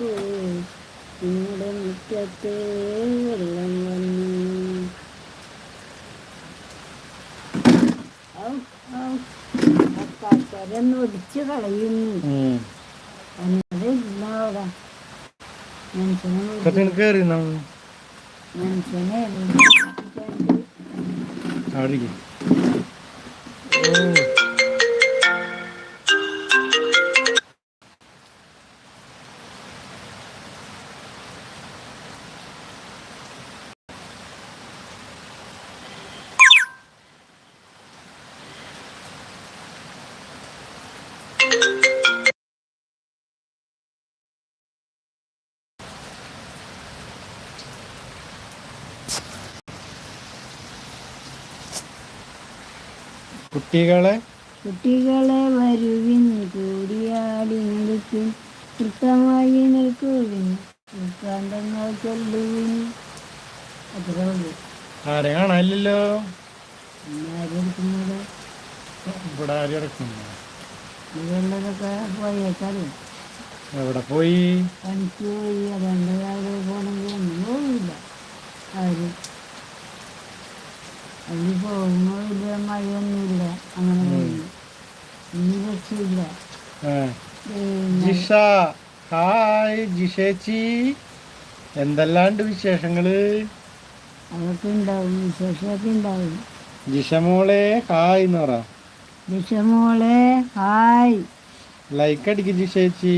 നോക്കൂ നിങ്ങളുടെ മുറ്റത്തെ വെള്ളം വന്നു. കക്കരന്ന് ഒടിച്ച് കളയുന്നു. അവിടെ മനുഷ്യനെ മനുഷ്യനെ കുട്ടികളെ കുട്ടികളെ വരുവിൻ കൂടിയാടി നിൽക്കും. വൃത്തമായി നിൽക്കുവിൻ. വൃത്താന്തങ്ങൾ ചൊല്ലുവിൻ. അത്രേ ഉള്ളൂ. ആരെ കാണാനില്ലല്ലോ? പിന്നെ ആരെടുക്കുന്നത് ഇവിടെ ആരും ഇറക്കുന്നു എവിടെ പോയി? പണിക്ക് പോയി. അതുകൊണ്ട് അവിടെ പോകണമെങ്കിൽ ഒന്നും പോയില്ല ആരും അതിൽ പോകുമ്പോൾ ഇല്ല മഴയൊന്നുമില്ല. അങ്ങനെ ഇനി രക്ഷയില്ല ജിഷ. ഹായ് ജിഷേച്ചി. എന്തെല്ലാണ്ട് വിശേഷങ്ങൾ? അതൊക്കെ ഉണ്ടാവും. വിശേഷമൊക്കെ ഉണ്ടാവും. ജിഷമോളെ ഹായ് എന്ന് പറ. ജിഷമോളെ ഹായ്. ലൈക്ക് അടിക്ക് ജിഷേച്ചി.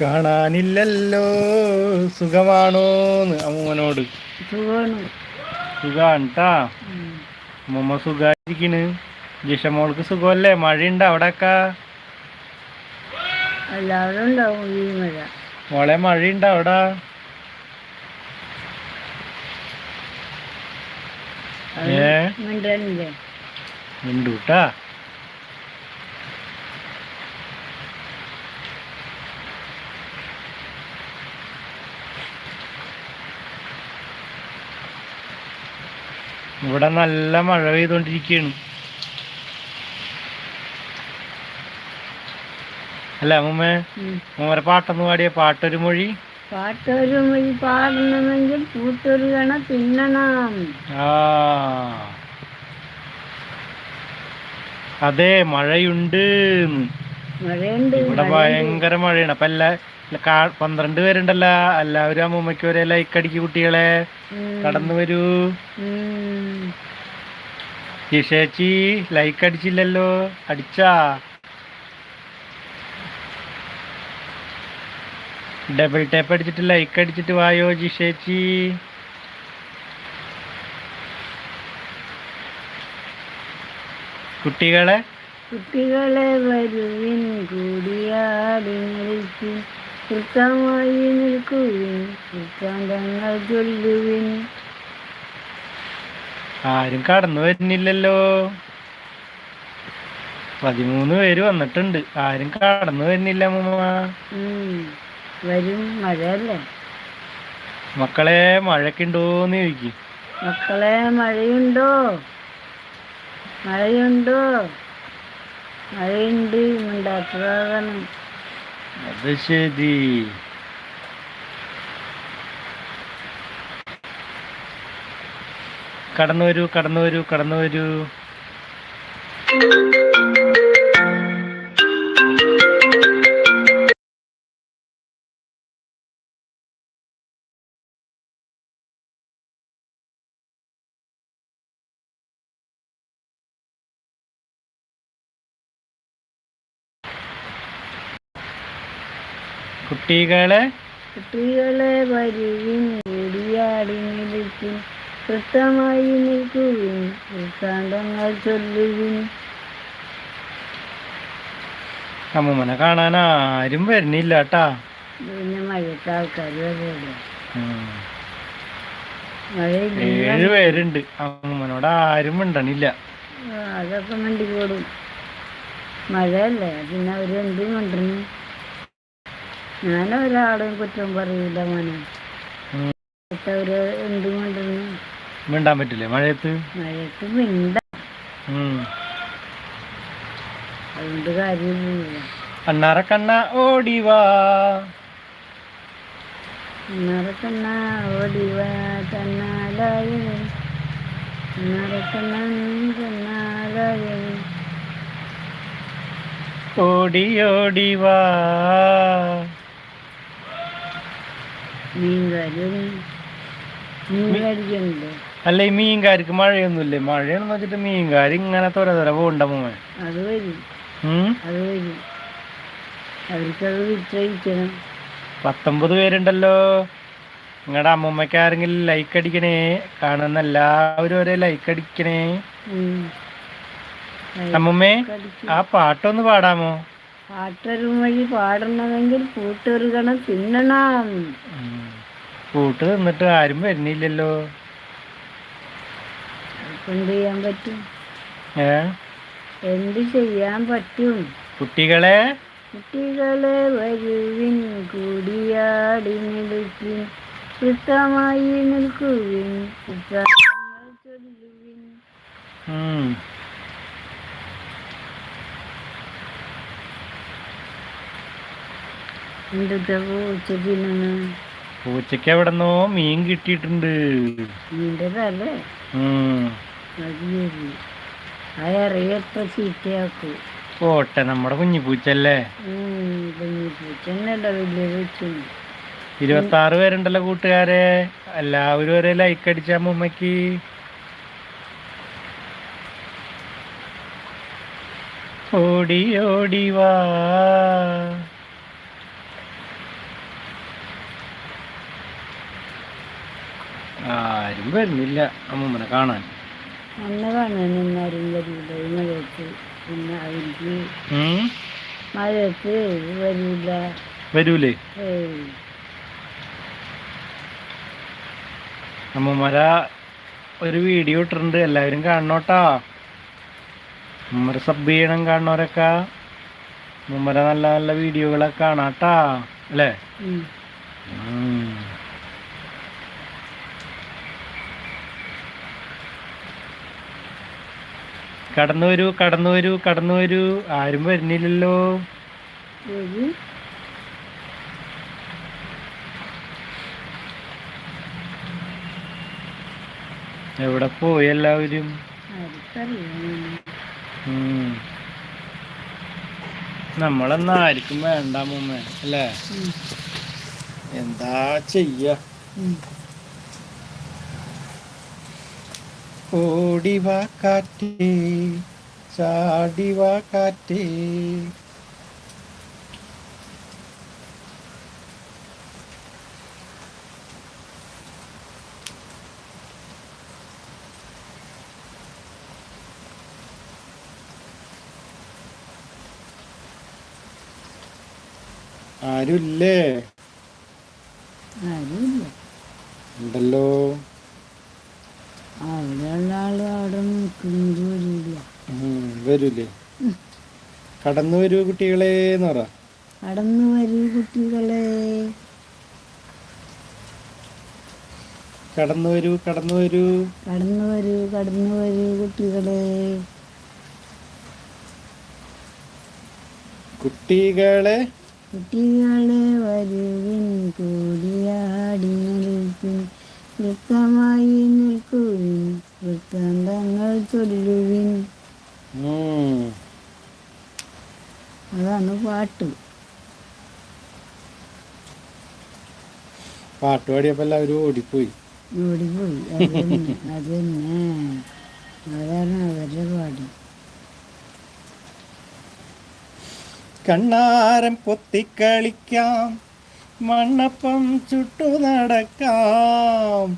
കാണാനില്ലല്ലോ. സുഖമാണോന്ന് അമ്മൂമ്മനോട്. സുഖമാണ്. സുഖാണ് ട്ടാ. അമ്മൂമ്മ സുഖായിരിക്കണ്. ജിഷമോൾക്ക് സുഖമല്ലേ? മഴയുണ്ട് അവിടെയൊക്കെ എല്ലാവരും ഉണ്ടാവും ഈ മഴ. മോളെ മഴയുണ്ട് അവിടെ? ഏ? മിണ്ടണില്ലേ? ഇവിടെ നല്ല മഴ പെയ്തോണ്ടിരിക്കയാണ് അല്ല അമ്മേ മോരെ പാട്ടൊന്ന് പാടിയ പാട്ടൊരു മൊഴി. പാട്ടൊരു മൊഴി പാടണമെങ്കിൽ കൂട്ടൊരു കണ തിന്നണം. ആ. അതെ മഴയുണ്ട്. ഇവിടെ ഭയങ്കര മഴയാണ്. അപ്പൊ എല്ലാ പന്ത്രണ്ട് പേരുണ്ടല്ലോ. എല്ലാവരും അമ്മൂമ്മയ്ക്ക് ഒരേ ലൈക്ക് അടിക്ക് കുട്ടികളെ. കടന്നു വരൂ. ജിഷേച്ചി ലൈക്ക് അടിച്ചില്ലല്ലോ. അടിച്ചാ. ഡബിൾ ടാപ്പ് അടിച്ചിട്ട് ലൈക്ക് അടിച്ചിട്ട് വായോ ജിഷേച്ചി കുട്ടികളെ. കുട്ടികളെ വരുവിൻ കൂടിയാടി നിൽക്കും നിൽക്കുവിൻ. ചൊല്ലുവിൻ. ആരും കടന്നു വരുന്നില്ലല്ലോ. പതിമൂന്ന് പേര് വന്നിട്ടുണ്ട്. ആരും കടന്നു വരുന്നില്ല. വരും. മഴയല്ലേ? മക്കളെ മഴയൊക്കെ ഉണ്ടോന്ന് ചോദിക്കും. മക്കളെ മഴയുണ്ടോ? മഴയുണ്ടോ? മഴയുണ്ട്. മിണ്ടാത്തതാണ് അത് ശരി. കടന്നു വരൂ കടന്നു വരൂ കടന്നു വരൂ കുട്ടികളെ. കുട്ടികളെ വരുവിൻ ഓടിയാടി നിൽക്കും വൃത്തമായി നിൽക്കുവിൻ വൃത്താന്തങ്ങൾ ചൊല്ലുവിൻ. അമ്മൂമ്മനെ കാണാൻ ആരും വരുന്നില്ല കേട്ടാ പിന്നെ മഴയത്തെ ആൾക്കാർ വരുമല്ലോ ഉം. മഴയില്ല. ഏഴ് പേരുണ്ട്. അമ്മൂമ്മനോട് ആരും മിണ്ടണില്ല. അതൊക്കെ മണ്ടിക്കോടും മഴയല്ലേ പിന്നെ അവരെന്ത് കൊണ്ടുവരുന്നു ഞാൻ ഒരാളും കുറ്റം പറയൂല മോനെ. അവർ എന്തുകൊണ്ടെന്ന് മിണ്ടാൻ പറ്റില്ലേ? മഴയത്ത്? മഴയത്ത് മിണ്ട. അതുകൊണ്ട് കാര്യമൊന്നുമില്ല. അണ്ണാറ കണ്ണ ഓടിവാ നറക്കണ്ണ ഓടിവ തന്നാലായന് നറക്കണ്ണ തന്നാലായന് ഓടി ഓടിവാ മീൻ കടിക്കണ്ടോ അല്ല ഈ മീൻകാർക്ക് മഴയൊന്നുമില്ലേ? മഴയെന്ന് വെച്ചിട്ട് മീൻകാർ ഇങ്ങനെ തൊര തൊര പോണ്ട മോനെ അത് വരും. അത് വരും. അവർക്കത് വിറ്റഴിക്കണം പത്തൊമ്പത് പേരുണ്ടല്ലോ. നിങ്ങളുടെ അമ്മൂമ്മയ്ക്ക് ആരെങ്കിലും ലൈക്ക് അടിക്കണേ? കാണുന്ന എല്ലാവരും ഒരേ ലൈക്ക് അടിക്കണേ. അമ്മമ്മേ. ആ പാട്ടൊന്ന് പാടാമോ? പാട്ടൊരു വഴി പാടണമെങ്കിൽ കൂട്ടൊരുകണം തിന്നണം. കൂട്ട് നിന്നിട്ട് ആരും വരുന്നില്ലല്ലോ. എന്ത് ചെയ്യാൻ പറ്റും? എന്ത് ചെയ്യാൻ പറ്റും? കുട്ടികളെ? കുട്ടികളെ വരുവിൻ കൂടിയാടി നിൽക്കിൻ വൃത്തമായി നിൽക്കുവിൻ പുസ്തകങ്ങൾ ചൊല്ലുവിൻ. പൂച്ചയ്ക്ക് എവിടെന്നോ മീൻ കിട്ടിയിട്ടുണ്ട്. അത് ശരി ആ ഇറയത്ര ചീത്തയാക്കൂ. പോട്ടെ നമ്മുടെ കുഞ്ഞിപ്പൂച്ചല്ലേ? പൂച്ചന്നല്ല വലിയ പൂച്ച ഇരുപത്തി ആറ് പേരുണ്ടല്ലോ കൂട്ടുകാരെ. എല്ലാവരും ഒരേ ലൈക്ക് അടിച്ച അമ്മൂമ്മക്ക് ഓടി ഓടി വാ. ആരും വരുന്നില്ല അമ്മൂമ്മനെ കാണാൻ. വരില്ല പിന്നെ അവർക്ക്? മഴയത്ത് വരില്ല വരൂലേ? ഏയ്. ഒരു വീഡിയോ ഇട്ടിട്ടുണ്ട്. എല്ലാവരും കാണണോട്ടാ. അമ്മര സബ് ചെയ്യണം കാണണവരൊക്കെ. അമ്മമാര നല്ല നല്ല വീഡിയോകളൊക്കെ കാണാട്ടാ. അല്ലേ? കടന്നു വരൂ കടന്നു വരൂ കടന്നു വരൂ ആരും വരുന്നില്ലല്ലോ. എവിടെ പോയി എല്ലാവരും? നമ്മളെന്നാ ആയിരിക്കും ആർക്കും വേണ്ട മുമ്മേ അല്ലേ? എന്താ ചെയ്യ? ഉം. ഓടി വാ കാറ്റേ ചാടി വാ കാറ്റേ. ആരുല്ലേ? ആരുമില്ല. ഉണ്ടല്ലോ. അവിടെയുള്ള ആൾ അവിടെ നിൽക്കുന്നത് വരില്ല വരൂലേ കടന്നു വരൂ കുട്ടികളെ എന്ന് പറ. കടന്നു വരൂ കുട്ടികളെ. കടന്നു വരൂ കടന്നു വരൂ. കടന്നു വരൂ കടന്നു വരൂ കുട്ടികളെ. കുട്ടികളെ. കുട്ടികളെ വരുവിൻ കൂടിയാടി നിൽപ്പിൻ വൃത്തമായി നിൽക്കുവിൻ വൃത്താന്തങ്ങൾ ചൊല്ലുവിൻ. അതാണ് പാട്ട്. പാട്ട് പാടിയപ്പോ എല്ലാവരും ഓടിപ്പോയി. ഓടിപ്പോയി. അത് തന്നെ അത് തന്നെ അതാണ് അവരുടെ പാട്ട് കണ്ണാരം പൊത്തിക്കളിക്കാം മണ്ണപ്പം ചുട്ടു നടക്കാം.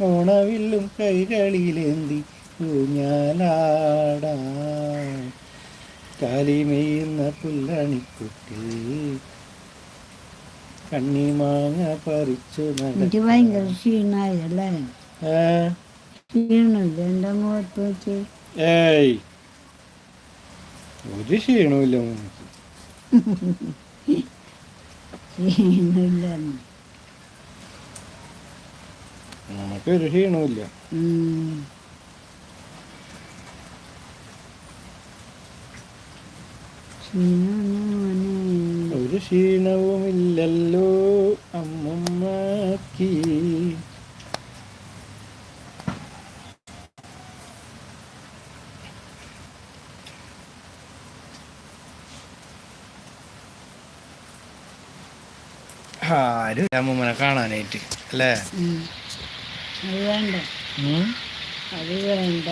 ഓണവില്ലും കൈകളിലേന്തി ഊഞ്ഞാലാടാം. കാലിമെയ്യുന്ന പുല്ലണിക്കുട്ടി കണ്ണിമാങ്ങ പറിച്ചു എനിക്ക് ഭയങ്കര ക്ഷീണായല്ലേ ഏ? ക്ഷീണമില്ല. എന്റെ മുഖത്ത് വെച്ച് ഏയ്. ഒരു ക്ഷീണമില്ല ക്ഷീണമില്ല. നമുക്ക് ഒരു ക്ഷീണമില്ല ക്ഷീണം ഒരു ക്ഷീണവുമില്ലല്ലോ അമ്മമ്മക്ക്. ആരും അമ്മൂമ്മനെ കാണാനായിട്ട് അല്ലേ? അത് വേണ്ട? അത് വേണ്ട.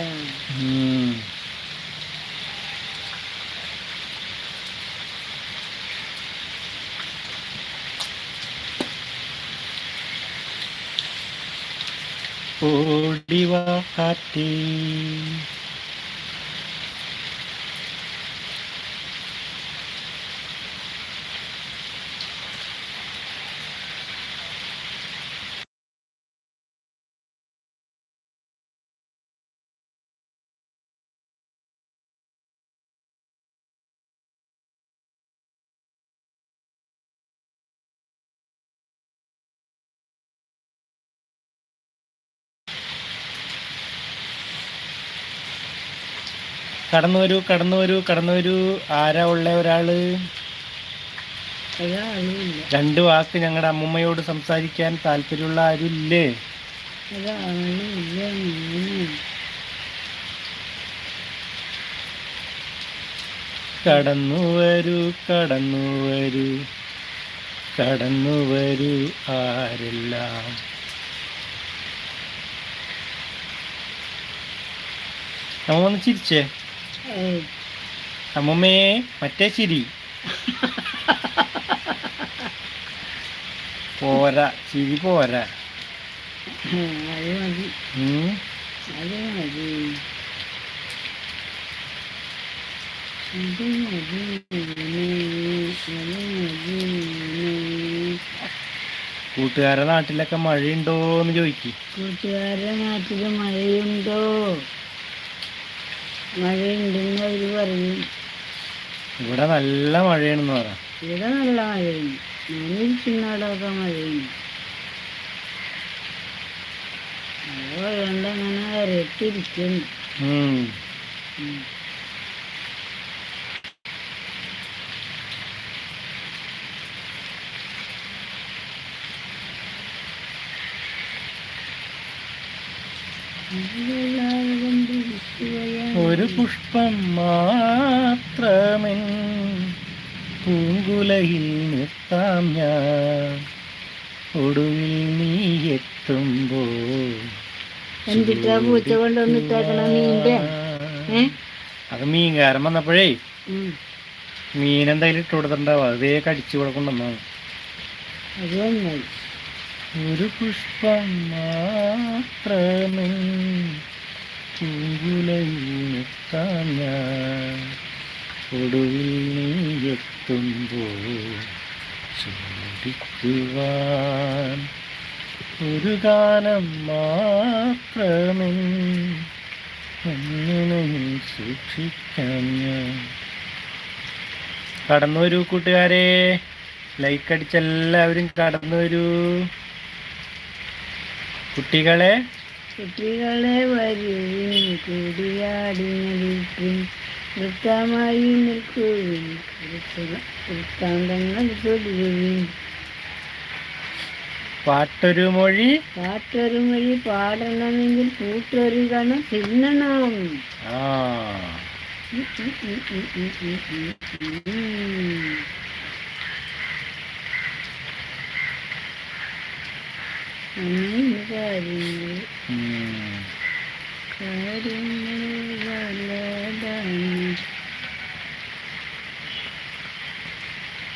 ഓടിവാ കാറ്റേ. കടന്നു വരൂ കടന്നു വരൂ കടന്നു വരൂ ആരാ ഉള്ള ഒരാൾ? രണ്ടു വാക്ക് ഞങ്ങളുടെ അമ്മൂമ്മയോട് സംസാരിക്കാൻ താല്പര്യമുള്ള ആരുമില്ലേ കടന്നു വരൂ കടന്നു വരൂ. കടന്നു വരൂ ആരെല്ലാം? അമ്മ ഒന്ന് ചിരിച്ചേ. അമ്മമ്മേ മറ്റേ ചിരി. പോരാ ചിരി പോരാ. കൂട്ടുകാരുടെ നാട്ടിലൊക്കെ മഴയുണ്ടോ എന്ന് ചോദിക്കും. കൂട്ടുകാരുടെ നാട്ടിൽ മഴയുണ്ടോ? മഴയുണ്ടെന്ന് അവർ പറഞ്ഞു ഇവിടെ നല്ല മഴയാണെന്ന് പറയാം ഇവിടെ നല്ല മഴയുണ്ട് ഞാനിരിക്കുന്നിടമൊക്കെ മഴയുണ്ട് അങ്ങനെ ഇരട്ടിരിക്കുന്നു. ഒരു പുഷ്പം മാത്രമെൻ പൂങ്കുലയിൽ നിർത്താം ഞാൻ. ഒടുവിൽ നീ എത്തുമ്പോൾ എന്തിട്ടാ പൂച്ച കൊണ്ടുവന്നിട്ടേക്കണ മീന്റെ ഏ? അത് മീൻകാരൻ വന്നപ്പോഴേ. മീൻ എന്തായാലും ഇട്ട് കൊടുത്തിട്ടുണ്ടാവും. അതേ കടിച്ചു ഇവിടെ കൊണ്ടുവന്നാണ് അത് നന്നായി ഒരു പുഷ്പം മാത്രമെൻ പൂങ്കുലയിൽ നിർത്താം ഞാൻ ഒടുവിൽ നീ എത്തുമ്പോൾ ചോദിക്കുവാൻ ഒരു ഗാനം മാത്രമേ ഒന്നിനെയും സൂക്ഷിക്കാൻ ഞാൻ കടന്നു വരൂ കൂട്ടുകാരെ. ലൈക്ക് അടിച്ചെല്ലാവരും കടന്നു വരൂ കുട്ടികളെ കുട്ടികളെ വരുവിൻ കൂടിയാടി നിൽക്കും വൃത്തമായി നിൽക്കുവിൻ വൃത്ത- വൃത്താന്തങ്ങൾ ചൊല്ലുവിൻ പാട്ടൊരു മൊഴി. പാട്ടൊരു മൊഴി പാടണമെങ്കിൽ കൂട്ടൊരു കണം തിന്നണം. ആ.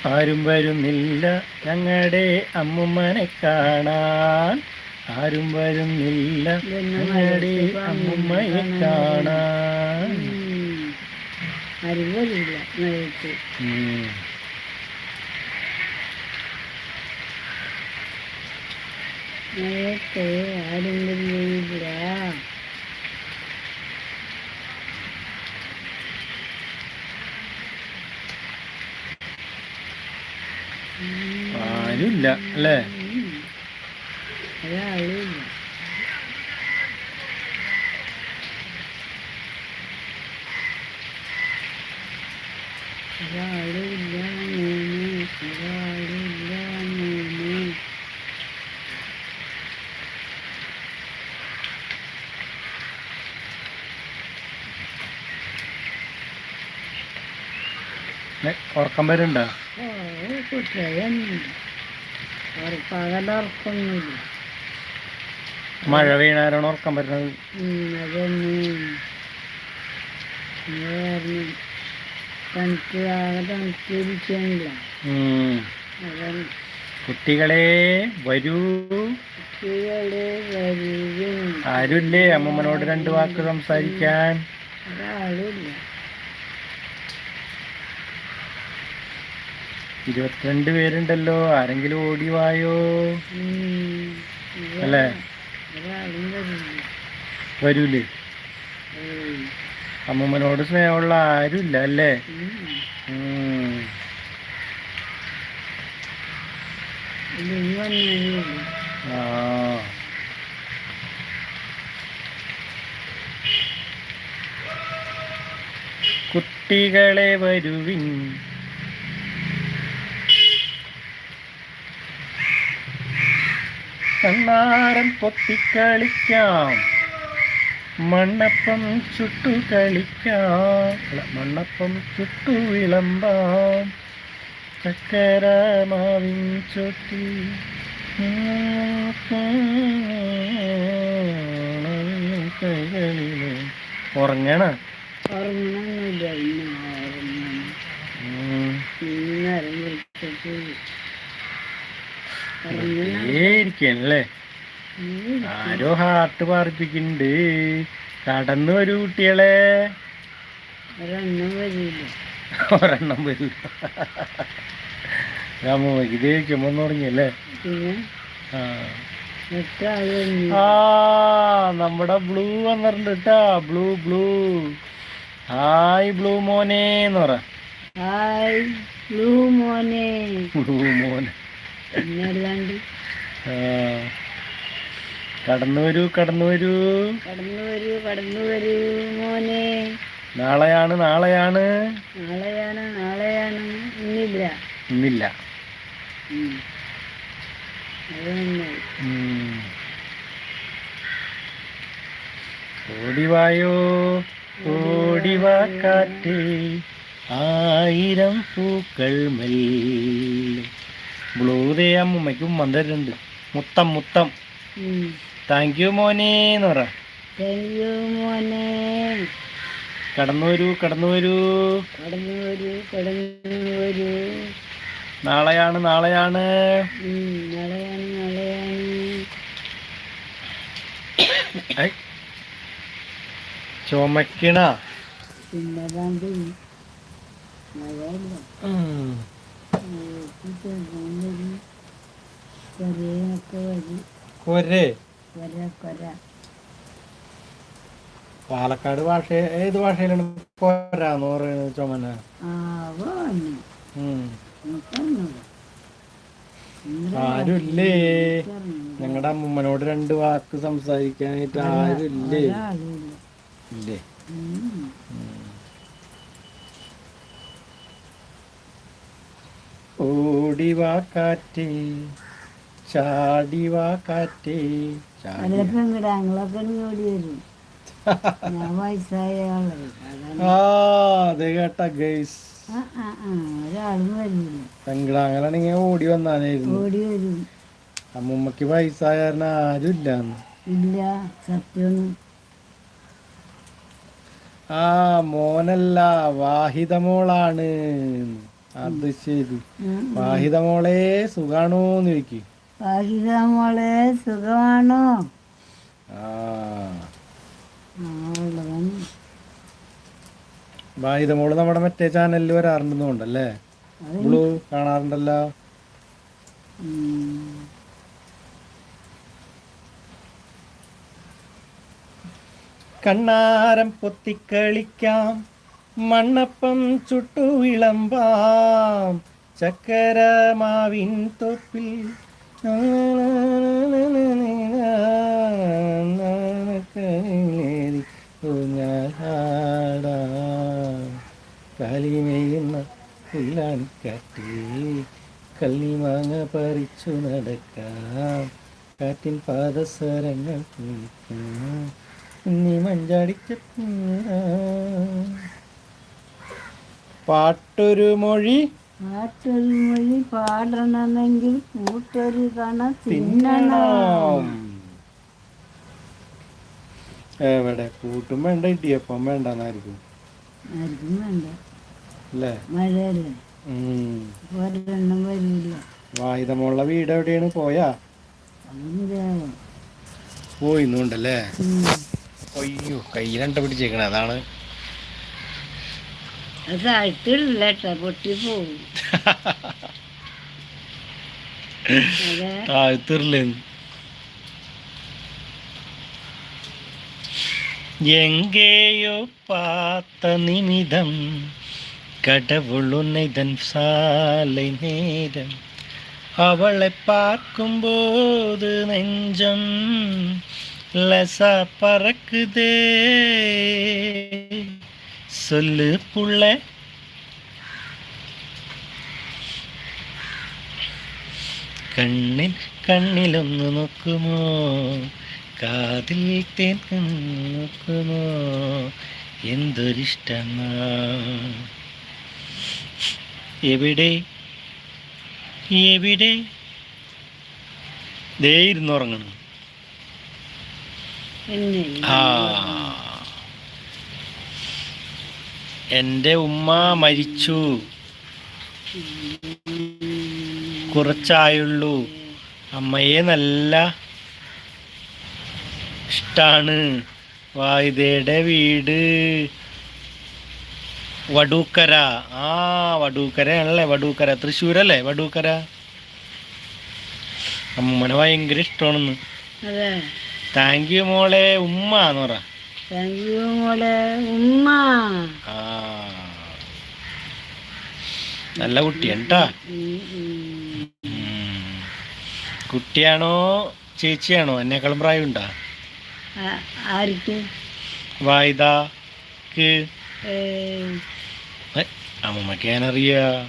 ആരും വരുന്നില്ല ഞങ്ങളുടെ അമ്മുമ്മനെ കാണാൻ. ആരും വരുന്നില്ല ഞങ്ങളുടെ അമ്മുമ്മയെ കാണാൻ. അറിവില്ല മഴയത്ത് நேற்று ആരുമില്ല അല്ലേ? ഒരാളുമില്ല ഉറക്കം വരുന്നുണ്ടോ? മഴ വീണാരാണ് ഉറക്കം വരുന്നത്. കുട്ടികളെ വരൂ. ആരുല്ലേ? അമ്മമ്മനോട് രണ്ട് വാക്ക് സംസാരിക്കാൻ. ഒരാളില്ല ഇരുപത്തിരണ്ട് പേരുണ്ടല്ലോ. ആരെങ്കിലും ഓടി വായോ? അല്ലേ? വരൂലേ? അമ്മൂമ്മനോട് സ്നേഹമുള്ള ആരുമില്ല അല്ലേ? ആ. കുട്ടികളെ വരുവിൻ. കണ്ണാരം പൊത്തിക്കളിക്കാം മണ്ണപ്പം ചുട്ടു കളിക്കാം. മണ്ണപ്പം ചുട്ടു വിളമ്പാം. ചക്കര മാവിൻ ചുട്ടി കൈകളിലെ. ഉറങ്ങണ? ഉറങ്ങണമെന്നില്ല ഇന്ന് ഉറങ്ങണം ഇന്ന് നേരം വിളിച്ചിട്ട് ഉറങ്ങണം ഇരിക്കണല്ലേ? ആരോ ഹാർട്ട് പാർപ്പിക്കുന്നുണ്ട്. കടന്നു വരൂ കുട്ടികളെ. ഒരെണ്ണം വരില്ല ഒരെണ്ണം വരൂ. രാമോ ഇത് ചുമന്ന് തുടങ്ങിയല്ലേ ആ നമ്മുടെ ബ്ലൂ വന്നിട്ടുണ്ട് കേട്ടാ. Blue blue. ഹായ് ബ്ലൂ മോനെ എന്ന് പറ. ഹായ് ബ്ലൂ മോനെ. ബ്ലൂ മോനെ. പിന്നെ അല്ലാണ്ട് ആ. കടന്നു വരൂ കടന്നു വരൂ കടന്നു വരൂ കടന്നു വരൂ മോനെ. നാളെയാണ് നാളെയാണ്. നാളെയാണ് നാളെയാണ്. ഇന്നില്ല. ഇന്നില്ല. ഓടിവായോ ഓടിവാ കാറ്റേ. ആയിരം പൂക്കൾ മെല്ലെ. ബ്ലൂതേ ഉമ്മൻ തരുന്നുണ്ട് മുത്തം മുത്തം. താങ്ക് യു മോനേന്ന് പറ. താങ്ക് യു മോനെ. കടന്നു വരൂ കടന്നു വരൂ കടന്നു വരൂ കടന്നു വരൂ നാളെയാണ് നാളെയാണ്. നാളെയാണ് നാളെയാണ് ചുമക്കണ. പിന്നെ ദാണ്ട് മഴയില്ല ഉം. ചെറിയൊക്കെ വരും കൊരേ പാലക്കാട് ഭാഷ ഏത് ഭാഷയിലാണ് കൊരാന്ന് പറയുന്നത് ചുമന ആരുല്ലേ? ഞങ്ങളുടെ അമ്മമ്മനോട് രണ്ട് വാക്ക് സംസാരിക്കാനായിട്ട് ആരുല്ലേ? ഇല്ലേ. ഓടിവാ കാറ്റേ ചാടിവാ കാറ്റേ വരും. ഞാൻ വയസ്സായ അതാണ് ആ അത് കേട്ട ഗൈസ്. ആ ആ ആ ഒരാളും വരില്ല. പെങ്കിടാങ്ങലാണെങ്കിൽ ഓടി വന്നാനായിരുന്നു. ഓടി വരും. അമ്മൂമ്മക്ക് വയസ്സായ കാരണം ആരും ഇല്ലാന്ന് ഇല്ല ആ മോനല്ല വാഹിത മോളാണ്. അത് ശരി വാഹിത മോളെ സുഖാണോന്ന് ചോദിക്ക്. വാഹിത മോളെ സുഖമാണോ? വാഹിത മോൾ നമ്മുടെ മറ്റേ ചാനലിൽ വരാറുണ്ടെന്നുണ്ടല്ലേ ബ്ലൂ കാണാറുണ്ടല്ലോ. കണ്ണാരം പൊത്തിക്കളിക്കാം മണ്ണപ്പം ചുട്ടു വിളമ്പാം ചക്കരമാവിൻ തൊപ്പിൽ കളിമയുന്ന പുല്ലാനിക്കാട്ടി കള്ളിമാങ്ങ പറിച്ചു നടക്കാം കാറ്റിൻ പാദസരങ്ങൾ കുളിക്കാം നീ മഞ്ചാടിക്ക പാട്ടൊരു മൊഴി. പാട്ടൊരു മൊഴി പാടണമെങ്കിൽ കൂട്ടൊരു കണ തിന്നണം. എവിടെ? കൂട്ടും വേണ്ട ഇടിയപ്പം വേണ്ടെന്നായിരിക്കും. വായുതമുള്ള വേണ്ട. അല്ലേ? മഴയല്ലേ? ഉം. ഒരെണ്ണം വരില്ല. വായുധമുള്ള വീട് എവിടെയാണ് പോയാ പോയിന്നുണ്ടല്ലേ അയ്യോ കയ്യിലണ്ട പിടിച്ചേക്കണേ അതാണ്. As I still let about Tibu. Ah, Turlin. எங்கேயோ பார்த்த நிமிடம் கடவுள் உன்னைதன் சாலை நேரம் அவளை பார்க்கும்போது நெஞ்சம் லசா பறக்குதே சொல்லு புள்ள കണ്ണിൽ കണ്ണിലൊന്ന് നോക്കുമോ കാതിൽ തേൻ കണ്ണ് നോക്കുമോ എന്തൊരിഷ്ടമാ എവിടെ എവിടെ ദേ ഇരുന്നുറങ്ങണം പിന്നെ ആ എന്റെ ഉമ്മ മരിച്ചു. കുറച്ചായുള്ളൂ. അമ്മയെ നല്ല ഇഷ്ടാണ്. വായുതയുടെ വീട് വടൂക്കര. ആ വടൂക്കര ആണല്ലേ വടൂക്കര. തൃശ്ശൂരല്ലേ? വടൂക്കര. അമ്മനെ ഭയങ്കര ഇഷ്ടമാണെന്ന്. താങ്ക് യു മോളെ. ഉമ്മ എന്ന് പറ. താങ്ക് യു മോളെ ഉമ്മ നല്ല കുട്ടിയാണ് ട്ടാ ഉം, ഉം. ഉം. കുട്ടിയാണോ ചേച്ചിയാണോ? എന്നെക്കാളും പ്രായമുണ്ടാ? ആർക്ക്? വായുതാക്ക്. അമ്മമ്മക്ക് ഞാനറിയാ.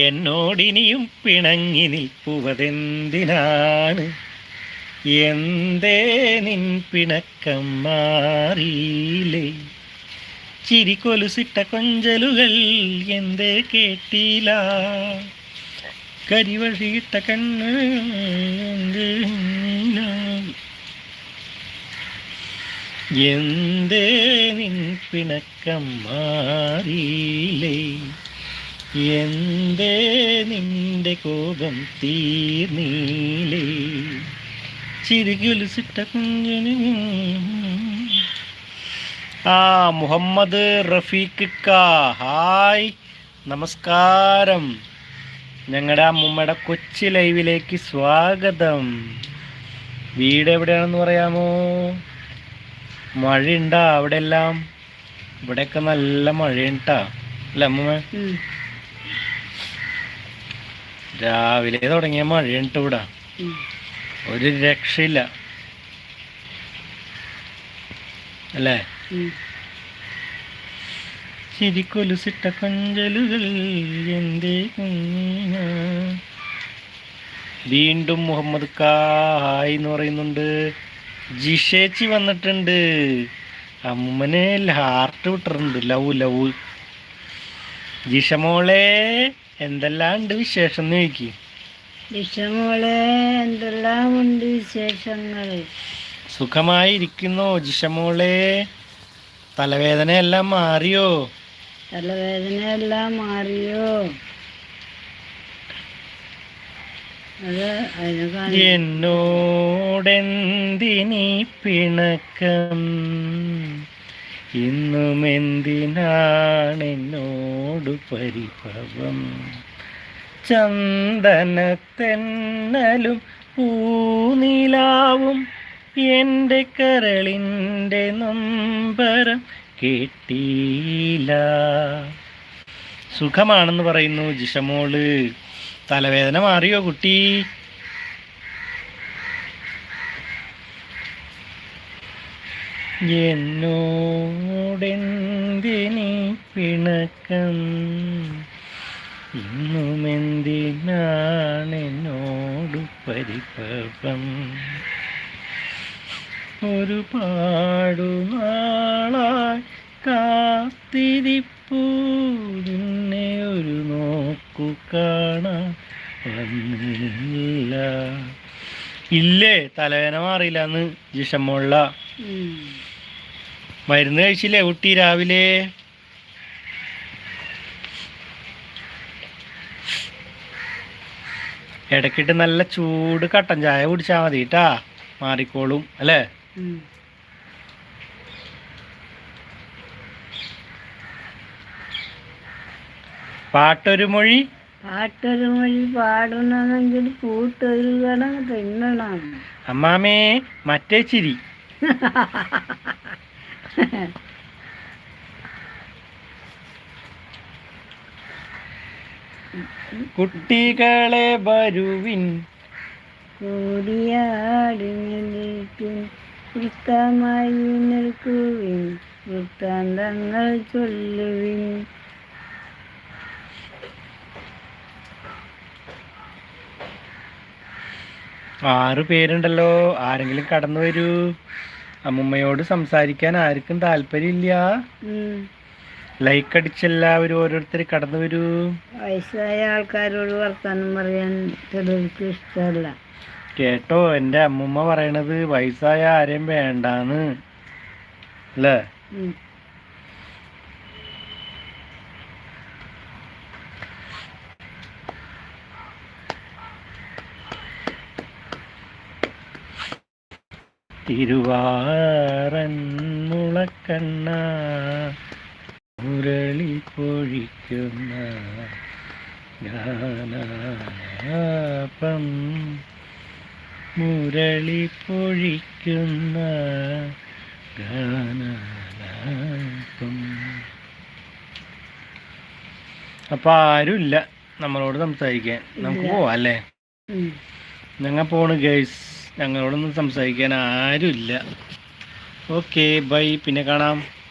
എന്നോടിനിയും പിണങ്ങി നിൽപ്പുവതെന്തിനാണ്? എന്തേ നിൻ പിണക്കം മാറിയില്ലേ? ചിരി കൊലുസിട്ട കൊഞ്ചലുകൾ എന്തേ കേട്ടില്ല? കരിവഴിയിട്ട കണ്ണ് എന്തേ നിൻ പിണക്കം മാറിയില്ലേ? എന്തേ നിന്റെ കോപം തീർന്നീലേ ചിരികുലിസിട്ട കുഞ്ഞിന്. ആ മുഹമ്മദ് റഫീഖ് ഹായ് നമസ്കാരം. ഞങ്ങളുടെ അമ്മൂമ്മയുടെ കൊച്ചി ലൈവിലേക്ക് സ്വാഗതം. വീട് എവിടെയാണെന്ന് പറയാമോ? മഴയുണ്ടാ അവിടെ എല്ലാം ഇവിടെയൊക്കെ നല്ല മഴയുണ്ടാ. അല്ല അമ്മൂമ്മ? ഉം, രാവിലെ തുടങ്ങിയ മഴയുണ്ട് ഇവിടെ. ഒരു രക്ഷയില്ല. അല്ലേ? ചിരിക്കൊലു ചിരിക്കൊലുസിട്ട കൊഞ്ചലുകൾ എന്തേ കുഞ്ഞിന. വീണ്ടും മുഹമ്മദ് കായ് എന്ന് പറയുന്നുണ്ട്. ജിഷേച്ചി വന്നിട്ടുണ്ട്. അമ്മനെ ഹാർട്ട് വിട്ടിട്ടുണ്ട്. ലവ് ലവ് ജിഷമോളെ എന്തെല്ലാം ഉണ്ട് വിശേഷം എന്ന് ചോദിക്ക്. ലിഷമോളെ എന്തെല്ലാം ഉണ്ട് വിശേഷങ്ങൾ? സുഖമായിരിക്കുന്നോ ജിഷമോളെ. തലവേദന എല്ലാം മാറിയോ? തലവേദന എല്ലാം മാറിയോ എന്നോടെന്തിനി പിണക്കം? ഇന്നും എന്തിനാണ് എന്നോട് പരിഭവം ചന്ദനത്തെന്നലും പൂനിലാവും എന്റെ കരളിന്റെ നൊമ്പരം കേട്ടില്ല സുഖമാണെന്ന് പറയുന്നു ജിഷമോൾ. തലവേദന മാറിയോ കുട്ടി? എന്നോടെന്തിനി പിണക്കം? ഇന്നുമെന്തിനാണെന്നോടു പരിപ്പം ഒരു പാടുനാളായി കാത്തിരിപ്പൂ നിന്നെ ഒരു നോക്കു കാണാൻ വന്നില്ല. ഇല്ലേ? തലവേന മാറിയില്ല അന്ന് ജിഷമുള്ള. മരുന്ന് കഴിച്ചില്ലേ? കുട്ടി രാവിലെ? ഇടയ്ക്കിട്ട് നല്ല ചൂട് കട്ടൻ ചായ കുടിച്ചാൽ മതി കേട്ടാ മാറിക്കോളും അല്ലേ? പാട്ടൊരു മൊഴി? പാട്ടൊരു മൊഴി പാടണമെങ്കിൽ കൂട്ടൊരു കണം തിന്നണം. അമ്മാമേ മറ്റേ ചിരി. കുട്ടികളെ വരുവിൻ. കൂടിയാടി നിൽക്കും വൃത്തമായി നിൽക്കുവിൻ വൃത്താന്തങ്ങൾ ചൊല്ലുവിൻ. ആറ് പേരുണ്ടല്ലോ ആരെങ്കിലും കടന്നു വരൂ. അമ്മുമ്മയോട് സംസാരിക്കാൻ ആർക്കും താല്പര്യമില്ല. ലൈക്ക് അടിച്ചെല്ലാവരും ഓരോരുത്തർ കടന്നു വരൂ. വയസ്സായ ആൾക്കാരോട് വർത്താനം പറയാൻ ചിലർക്ക് ഇഷ്ടമല്ല. കേട്ടോ എന്റെ അമ്മൂമ്മ പറയണത് വയസ്സായ ആരെയും വേണ്ടാന്ന്. അല്ലേ. തിരുവാറൻ മുളക്കണ്ണ. മുരളി പൊഴിക്കുന്ന ഗാനാലാപം മുരളി പൊഴിക്കുന്ന ഗാനാലാപം അപ്പൊ ആരുമില്ല നമ്മളോട് സംസാരിക്കാൻ. നമുക്ക്. പോവാം അല്ലേ. ഞങ്ങൾ പോണ് ഗൈസ്. ഞങ്ങളോടൊന്നും സംസാരിക്കാൻ ആരുമില്ല. Okay bye. പിന്നെ കാണാം.